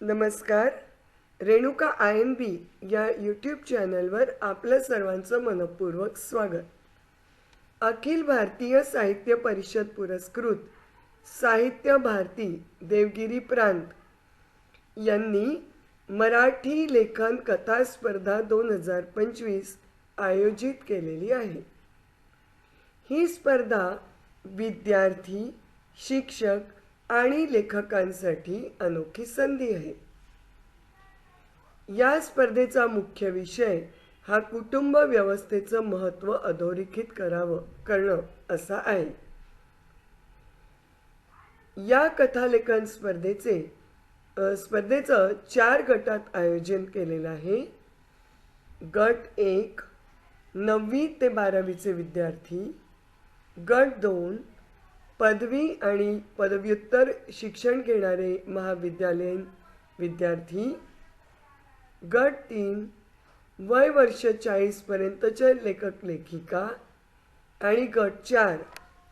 नमस्कार. Renuka I N बी या YouTube चॅनलवर आपलं सर्वांचं मनपूर्वक स्वागत. अखिल भारतीय साहित्य परिषद पुरस्कृत साहित्य भारती देवगिरी प्रांत यांनी मराठी लेखन कथा स्पर्धा दोन हजार पंचवीस आयोजित केलेली आहे. ही स्पर्धा विद्यार्थी शिक्षक आणि लेखकांसाठी अनोखी संधी आहे. या स्पर्धेचा मुख्य विषय हा कुटुंब व्यवस्थेचं महत्त्व अधोरेखित करावं करणं असा आहे. या कथालेखन स्पर्धेचे स्पर्धेचं चार गटात आयोजन केलेलं आहे. गट एक नववी ते बारावीचे विद्यार्थी. गट दोन पदवी आणि पदव्युत्तर शिक्षण घेणारे महाविद्यालयीन विद्यार्थी गट तीन वय वर्ष चाळीसपर्यंतचे लेखक लेखिका आणि गट चार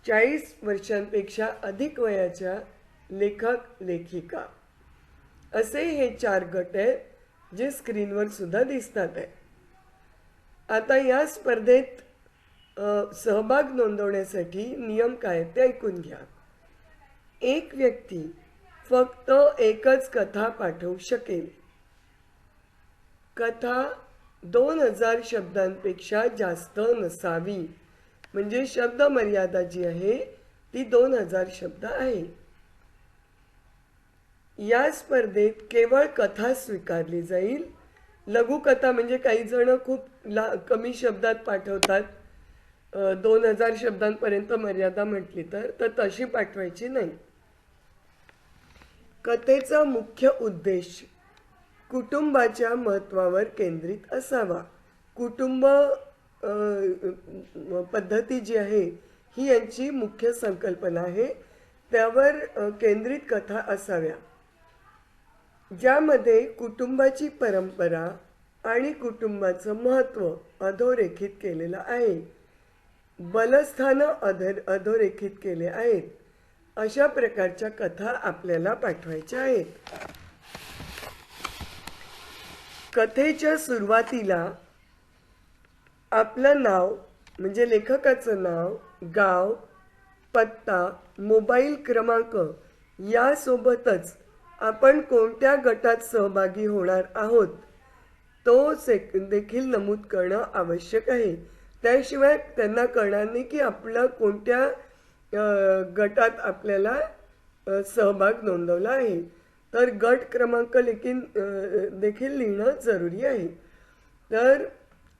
चाळीस वर्षांपेक्षा अधिक वयाच्या लेखक लेखिका. असे हे चार गट आहेत जे स्क्रीनवर सुद्धा दिसतात आहे आता या स्पर्धेत सहभाग नोंदवण्यासाठी नियम काय ते ऐकून घ्या. एक व्यक्ती फक्त एकच कथा पाठवू शकेल. कथा दोन हजार शब्दांपेक्षा जास्त नसावी. म्हणजे शब्द मर्यादा जी आहे ती दोन हजार शब्द आहे. या स्पर्धेत केवळ कथा स्वीकारली जाईल. लघुकथा म्हणजे काही जण खूप ला कमी शब्दात पाठवतात. दोन हजार शब्दांपर्यंत मर्यादा म्हटली तर तर तशी पाठवायची नाही. कथेचा मुख्य उद्देश कुटुंबाच्या महत्वावर केंद्रित असावा. कुटुंब पद्धती जी आहे ही यांची मुख्य संकल्पना आहे. त्यावर केंद्रित कथा असाव्या. ज्यामध्ये कुटुंबाची परंपरा आणि कुटुंबाचं महत्त्व अधोरेखित केलेलं आहे. बलस्थानं अधर अधोरेखित केले आहेत. अशा प्रकारच्या कथा आपल्याला पाठवायच्या आहेत. कथेच्या सुरुवातीला आपलं नाव म्हणजे लेखकाचं नाव गाव पत्ता मोबाईल क्रमांक यासोबतच आपण कोणत्या गटात सहभागी होणार आहोत तो से देखील नमूद करणं आवश्यक आहे. त्याशिवाय त्यांना कळणार नाही की आपलं कोणत्या गटात आपल्याला सहभाग नोंदवला आहे. तर गट क्रमांक लेखीन देखील लिहिणं जरुरी आहे. तर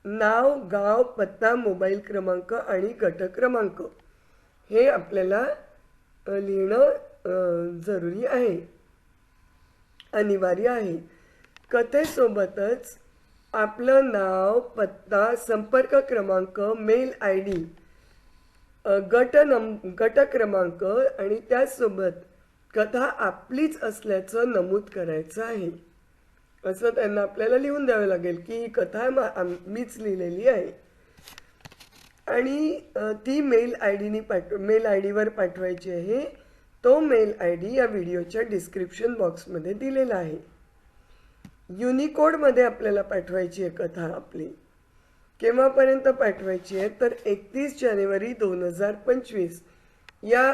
नाव गाव पत्ता मोबाईल क्रमांक आणि गट क्रमांक हे आपल्याला लिहिणं जरुरी आहे. अनिवार्य आहे. कथेसोबतच आपलं नाव पत्ता संपर्क क्रमांक मेल आय डी गट नम गट क्रमांक आणि त्याचसोबत कथा आपलीच असल्याचं नमूद करायचं आहे. असं त्यांना आपल्याला लिहून द्यावं लागेल की ही कथा मा- मीच लिहिलेली आहे. आणि ती मेल आय डीनी पाठ मेल आय डीवर पाठवायची आहे. तो मेल आय डी या व्हिडिओच्या डिस्क्रिप्शन बॉक्समध्ये दिलेला आहे. युनिकोडमध्ये आपल्याला पाठवायची आहे कथा आपली. केव्हापर्यंत पाठवायची आहे? तर एकतीस जानेवारी दोन हजार पंचवीस. या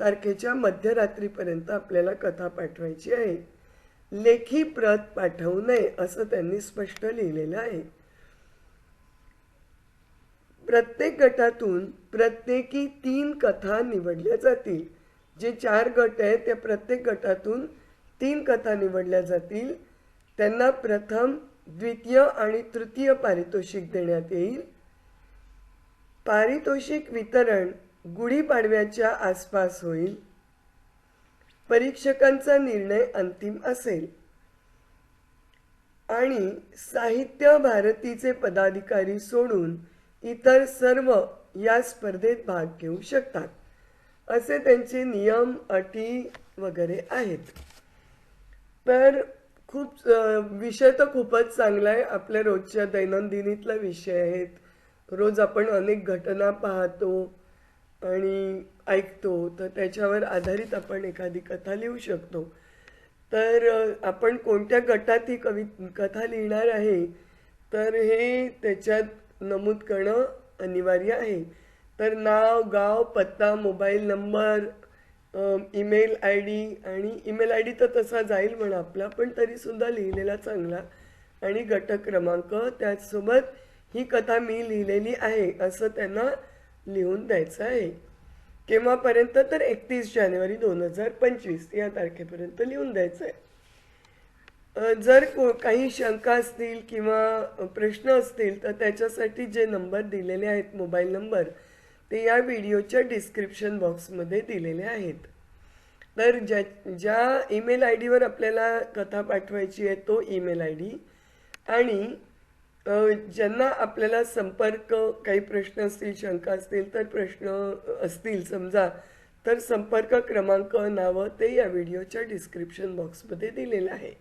तारखेच्या मध्यरात्रीपर्यंत आपल्याला कथा पाठवायची आहे. लेखी प्रत पाठवू नये असं त्यांनी स्पष्ट लिहिलेलं आहे. प्रत्येक गटातून प्रत्येकी तीन कथा निवडल्या जातील. जे चार गट आहेत त्या प्रत्येक गटातून तीन कथा निवडल्या जातील. त्यांना प्रथम द्वितीय आणि तृतीय पारितोषिक देण्यात येईल. पारितोषिक वितरण गुढीपाडव्याच्या आसपास होईल. परीक्षकांचा निर्णय अंतिम असेल. आणि साहित्य भारतीचे पदाधिकारी सोडून इतर सर्व या स्पर्धेत भाग घेऊ शकतात असे त्यांचे नियम अटी वगैरे आहेत. तर खूप विषय तर खूपच चांगला आहे. आपल्या रोजच्या दैनंदिनीतला विषय आहेत. रोज आपण अनेक घटना पाहतो आणि ऐकतो. तर त्याच्यावर आधारित आपण एखादी कथा लिहू शकतो. तर आपण कोणत्या गटात ही कवि कथा लिहिणार आहे? तर हे त्याच्यात नमूद करणं अनिवार्य आहे. तर नाव गाव पत्ता mobile number email I D आणि ईमेल आय डी तर तसा जाईल म्हणा आपला पण तरीसुद्धा लिहिलेला चांगला आणि गट क्रमांक त्याचसोबत ही कथा मी लिहिलेली आहे असं त्यांना लिहून द्यायचं आहे. केव्हापर्यंत? तर एकतीस जानेवारी दोन हजार पंचवीस या तारखेपर्यंत लिहून द्यायचं आहे जर को काही शंका असतील किंवा प्रश्न असतील तर त्याच्यासाठी जे नंबर दिलेले आहेत मोबाईल नंबर ते या व्हिडिओच्या डिस्क्रिप्शन बॉक्समध्ये दिलेले आहेत. तर ज्या ज्या ईमेल आय डीवर आपल्याला कथा पाठवायची आहे तो ईमेल आय डी आणि ज्यांना आपल्याला संपर्क काही प्रश्न असतील शंका असतील तर प्रश्न असतील समजा तर संपर्क क्रमांक नावं ते या व्हिडिओच्या डिस्क्रिप्शन बॉक्समध्ये दिलेलं आहे.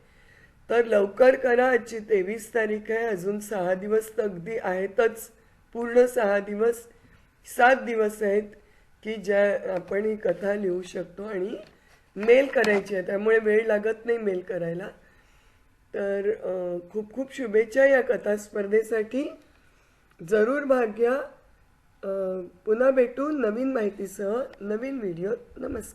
तर लवकर करा आजची तेवीस तारीख आहे अजून सहा दिवस तर अगदी आहेतच पूर्ण सहा दिवस. सात दिवस आहेत की ज्या आपण ही कथा लिहू शकतो आणि मेल करायची आहे. त्यामुळे वेळ लागत नाही मेल करायला. तर खूप खूप शुभेच्छा या कथा स्पर्धेसाठी. जरूर भाग घ्या पुन्हा भेटू नवीन माहितीसह नवीन व्हिडिओ नमस्कार.